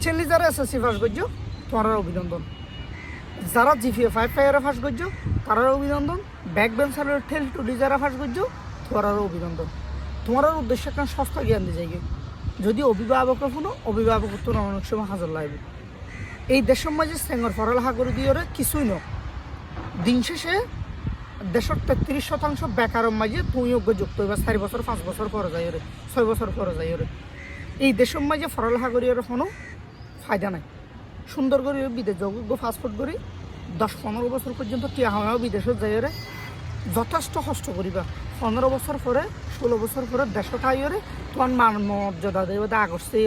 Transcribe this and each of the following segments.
Recently যারা SSC pass করছ তোমার অভিনন্দন। যারা জিপিএ ফাইভ ফাইয়ারে ফাঁস করছ তারার অভিনন্দন। ব্যাক বেঞ্চারের ঠেল টুডি যারা ফাঁস করছ তোমার অভিনন্দন। তোমার উদ্দেশ্য একটা সস্তা জ্ঞান দিয়ে যাই যদি অভিভাবক শুনো অভিভাবক তো অনেক সময় হাজার লাগবে। এই দেশের মাঝে সেঙ্গর পড়ালেখা করে দিয়ে কিছুই ন দিন শেষে দেশের তেত্রিশ শতাংশ বেকারের মাঝে তুই যুক্ত হইবা, চারি বছর, পাঁচ বছর পরে যাই ছয় বছর পরে যাই এই দেশের মাঝে পড়ালেখা করি কোনো ফায়দা নাই। সুন্দর করে বিদেশ যোগ্য পাসপোর্ট করি। দশ, পনেরো বছর পর্যন্ত টিয়া হওয়া বিদেশত যাই ওরে যথেষ্ট কষ্ট করিবা। পনেরো বছর পরে, ষোলো বছর পরে দেশত আইরে তোমার মান মর্যাদা দেবে আগস্টে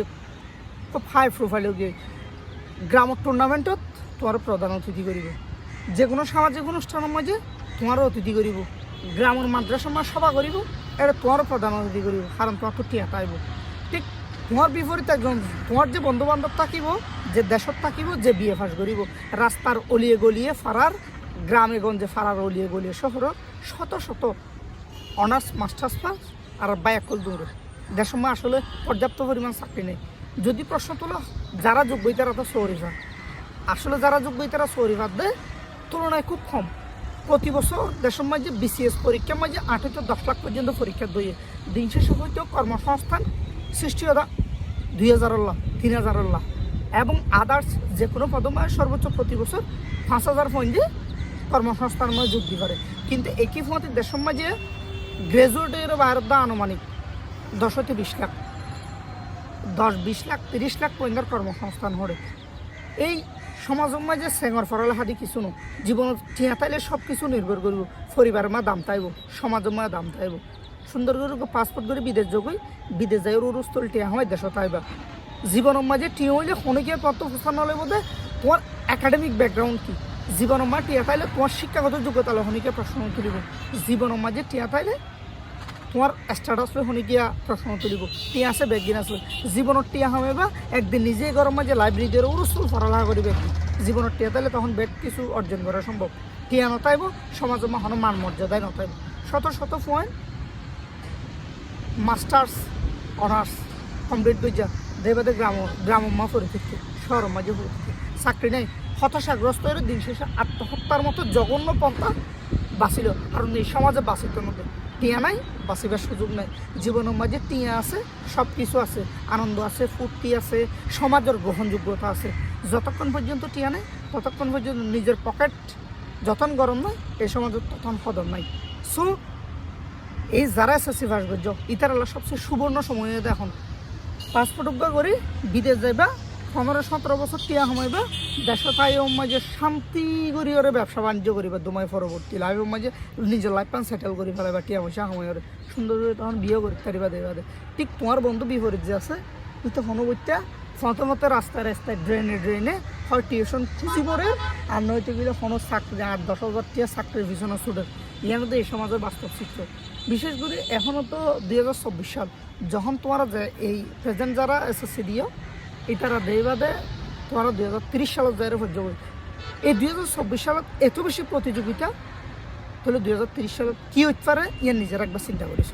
খুব হাই প্রোফাইলে গিয়ে গ্রামর টুর্নামেন্টত তোমার প্রধান অতিথি করিব। যে কোনো সামাজিক অনুষ্ঠানের মাঝে তোমার অতিথি করিব। গ্রামের মাদ্রাসার মাঝে সভা করিব, এটা তোমার প্রধান অতিথি করিব। কারণ তোমার তো টিয়া পাইব ঠিক তোমার বিপরীত একজন তোমার যে বন্ধু বান্ধব থাকিব, যে দেশত থাকিব, যে বিয়ে ফাঁস করিব, রাস্তার অলিয়ে গলিয়ে ফারার গ্রামে গঞ্জে ফারার অলিয়ে গলিয়ে শহর শত শত অনার্স, মাস্টার্স পাস আর বায়াকল দূরে দেশের মধ্যে আসলে পর্যাপ্ত পরিমাণ চাকরি নেই। যদি প্রশ্ন তোলা, যারা যোগ্য তারা তো সৌরিফা আসলে যারা যোগ্য তারা সৌরিফার দেয়, তুলনায় খুব কম। প্রতি বছর দেশের মাঝে বিসিএস পরীক্ষার মাঝে আট হইতে দশ লাখ পর্যন্ত পরীক্ষা দইয়ে দিন শেষে হইতে কর্মসংস্থান সৃষ্টি হতা দুই হাজার লাখ তিন হাজার লাখ এবং আদার্স যে কোনো পদমায় সর্বোচ্চ প্রতি বছর পাঁচ হাজার পয়েন্ট কর্মসংস্থান মধ্যে যোগ দিতে পারে কিন্তু একই ফোঁতে দেশের মাঝে গ্রাজুয়েটের বাইরের দা আনুমানিক দশ হতে বিশ লাখ, দশ, বিশ লাখ, তিরিশ লাখ পয়েন্টের কর্মসংস্থান হরে। এই সমাজের মাঝে সেঙর পড়ালেখা দি কিছু নো, জীবনত টিয়া তাইলে সব কিছু নির্ভর করব, পরিবারের মা দাম তাইব, সমাজের মা দাম তাইব। সুন্দর করে পাসপোর্ট করে বিদেশ যোগই বিদেশ যাই ওর স্থল টিয়া হয়, দেশ তাইবা জীবনের মাঝে টিয়া হইলে খনিকের পত্র প্রস্থান হলে বোধ তোমার একাডেমিক ব্যাকগ্রাউন্ড কি? জীবনের মা টিয়া তাইলে তোমার শিক্ষাগত যোগ্যতা হলে খনিকে প্রশ্ন তুলিব জীবনের মাঝে টিয়া তাইলে তোমার স্ট্যাটাস শুনি গিয়া প্ৰশ্ন তুলিব টিয়া আছে বেগিন আছে। জীৱনত টিয়া হবে বা একদিন নিজে গরম মাঝে লাইব্রেরিদের উরুস্তুল পড়ালেখা করিবে। জীবনত টিয়া তাইলে তখন বেগ কিছু অর্জন করা সম্ভব। টিয়া নতাইব সমাজের মাহনো মান মর্যাদায় নতাইব শত শত পয়েন্ট মাস্টার্স, অনার্স কমপ্লিট করিয়া দেবাদে গ্রাম গ্রাম মা পরিচিতি শহর মাঝে পরিচিতি চাকরি নেই, হতাশাগ্রস্ত হয়ে দিন শেষে আত্মহত্যার মতো জঘন্য পন্থা বাঁচিল। কারণ এই সমাজে বাঁচিত নদী টিয়া নাই, বাঁচিবার সুযোগ নাই। জীবনের মাঝে টিয়া আছে সব কিছু আছে। আনন্দ আছে, ফুর্তি আছে, সমাজের গ্রহণযোগ্যতা আছে। যতক্ষণ পর্যন্ত টিয়া নেই, ততক্ষণ পর্যন্ত নিজের পকেট যতন গরম নয় এই সমাজের তখন সদর নাই। সো এই যারা এসএসসি পাস করছ, ইতার হলো সবচেয়ে সুবর্ণ সময় এখন। পাসপোর্ট উদ্যোগ করে, বিদেশ যাইবা পনেরো সতেরো বছর টিয়া সময়বা দেশত আই মাঝে শান্তি করি ওরে, ব্যবসা বাণিজ্য করিবা দুমাই পরবর্তী লাইফ মাঝে নিজের লাইফ পান সেটেল করি ফেলাইবা, টিয়া পয়সা সময় ওরে। সুন্দর করে তখন বিয়ে করি তারিবা, দেবা ঠিক তোমার বন্ধু বিপরীত যে আছে তুই তো হনুবত্যা প্রথমত রাস্তায় রাস্তায় ড্রেনে ড্রেনে হয় টিউশন খুঁজি পড়ে আর নয়তো গেলে কোনো চাকরি আট দশ হাজার টিয়া চাকরির পিছনে ছুটে ইয়ানো তো এই সমাজের বাস্তব চিত্র। বিশেষ করে এখনও তো দুই হাজার চব্বিশ সাল, যখন তোমরা যে এই প্রেজেন্ট যারা এসএসসি দিও, এটারা দেয় বাদে তোমরা দুই হাজার তিরিশ সালত যাই পর্যন্ত এই দুই হাজার চব্বিশ সালত এত বেশি প্রতিযোগিতা, তাহলে দুই হাজার তিরিশ সালত কী হইতে পারে, ইয়ার নিজের একবার চিন্তা করেছ।